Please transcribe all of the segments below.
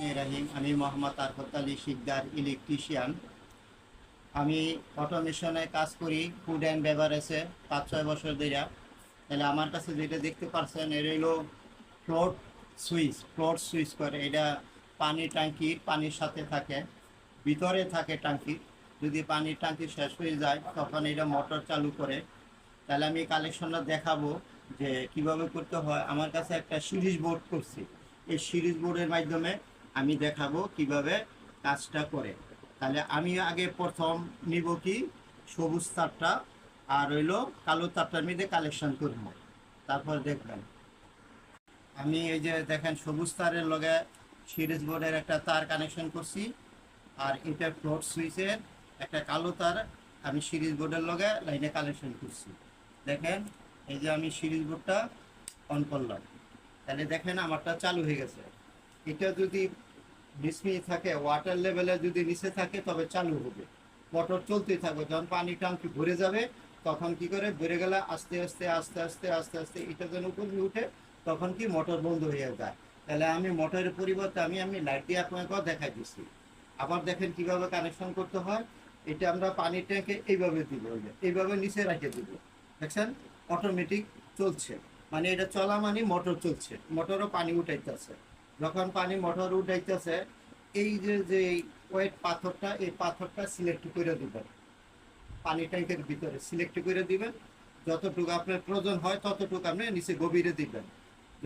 রাহিম আমি মোহাম্মদ আরফত আলী শিকদার ইলেকট্রিশিয়ান। আমি অটোমেশনে কাজ করি ফুড অ্যান্ড বেভারেজে পাঁচ, ছয় বছর ধরে তাহলে আমার কাছে যেটা দেখতে পাচ্ছেন এটা হলো ফ্লোট সুইচ ফ্লোট সুইচ করে। এটা পানি ট্যাঙ্কির পানির সাথে থাকে, ভিতরে থাকে ট্যাঙ্কি যদি পানির ট্যাঙ্কি শেষ হয়ে যায়, তখন এটা মোটর চালু করে। তাহলে আমি কালেকশনটা দেখাবো যে কীভাবে করতে হয়। আমার কাছে একটা সিরিজ বোর্ড করছি। এই সিরিজ বোর্ডের মাধ্যমে আমি দেখাবো কীভাবে কাজটা করে। তাহলে আমি আগে প্রথম নিব কি? সবুজ তারটা আর হইল কালো তারটার মধ্যে কালেকশন করব তারপর দেখবেন। আমি এই যে দেখেন সবুজ তারের লগে সিরিজ বোর্ডের একটা তার কানেকশন করছি। আর এটা ফ্লোট সুইচের একটা কালো তার আমি সিরিজ বোর্ডের লগে লাইনে কালেকশন করছি। দেখেন, এই যে আমি সিরিজ বোর্ডটা অন করলাম। তাহলে দেখেন আমারটা চালু হয়ে গেছে। এটা যদি ডিসমি থাকে ওয়াটার লেভেলে যদি নিচে থাকে, তবে চালু হবে। মোটর চলতেই থাকবে, যখন পানি ট্যাঙ্কি ভরে যাবে, তখন কি করে? ভরে গেলে আস্তে আস্তে আস্তে আস্তে আস্তে আস্তে এটা যেন উপর উঠে, তখন কি মোটর বন্ধ হয়ে যায়। তাহলে আমি মোটরের পরিবর্তে আমি আমি লাইট দিয়ে আপনাকে দেখাই দিচ্ছি। আবার দেখেন কীভাবে কানেকশন করতে হয়। এটা আমরা পানির ট্যাঙ্কে এইভাবে দিব এইভাবে নিচে রেখে দিব। দেখছেন? অটোমেটিক চলছে। মানে এটা চলা মানে মোটর চলছে। মোটরও পানি উঠাইতেছে। যখন পানি মোটর উঠাইতেছে, এই যে যে ওয়েট পাথরটা, এই পাথরটা সিলেক্ট করে দিবেন। পানি ট্যাঙ্কের ভিতরে সিলেক্ট করে দিবেন। যতটুকু আপনার প্রয়োজন হয়, ততটুকু আপনি নিচে গভীরে দিবেন।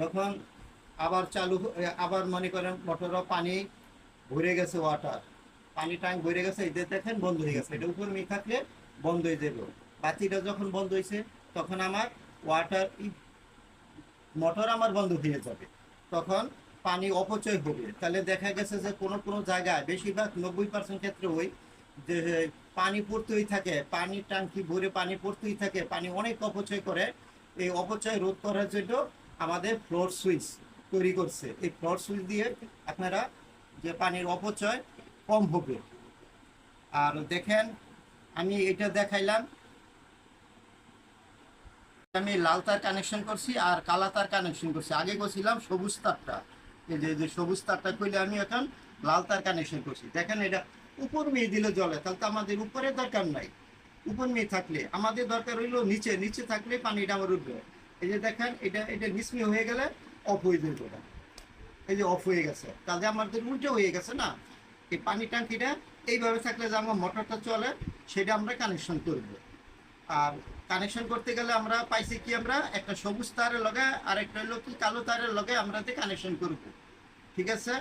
যখন আবার চালু আবার মনে করেন মোটরও পানি ভরে গেছে ওয়াটার পানি ট্যাঙ্ক ভরে গেছে, এই যে দেখেন বন্ধ হয়ে গেছে। এটা উপর মেয়ে থাকলে বন্ধ হয়ে যাবে। বাতিটা যখন বন্ধ হয়েছে তখন আমার ওয়াটার মোটর আমার বন্ধ হয়ে যাবে। তখন পানি অপচয় হবে। তাহলে দেখা গেছে যে কোনো কোনো জায়গায় বেশিরভাগ নব্বই পার্সেন্ট ক্ষেত্রে ওই যে পানি পড়তেই থাকে পানি ট্যাঙ্কি ভরে পানি পড়তেই থাকে, পানি অনেক অপচয় করে। এই অপচয় রোধ করার জন্য আমাদের ফ্লোর সুইচ তৈরি করছে। এই ফ্লোর সুইচ দিয়ে আপনারা যে পানির অপচয় কম হবে। আর দেখেন, আমি এটা দেখাইলাম। আমি লাল তার কানেকশন করছি আর কালা তার কানেকশন করছি। আগে করছিলাম সবুজ তারটা। এই যে যে সবুজ তারটা কইলে আমি এখন লাল তার কানেকশন করছি। দেখেন এটা উপর মেয়ে দিলে জলে তাহলে তো আমাদের উপরে দরকার নাই। উপর মেয়ে থাকলে, আমাদের দরকার হইল নিচে নিচে থাকলে পানিটা আমার উঠবে। এই যে দেখেন, এটা এটা নিসমি হয়ে গেলে অফ হয়ে যাবে ওটা। এই যে অফ হয়ে গেছে। তাহলে আমাদের উল্টো হয়ে গেছে না? এই পানি ট্যাঙ্কিটা এইভাবে থাকলে যে আমার মোটরটা চলে, সেটা আমরা কানেকশন করব। আর কানেকশন করতে গেলে আমরা পাইছি কি আমরা? একটা সবুজ তারের লগে আর একটা হলো কি, কালো তারের লগে আমরা কানেকশন করব। ঠিক আছে?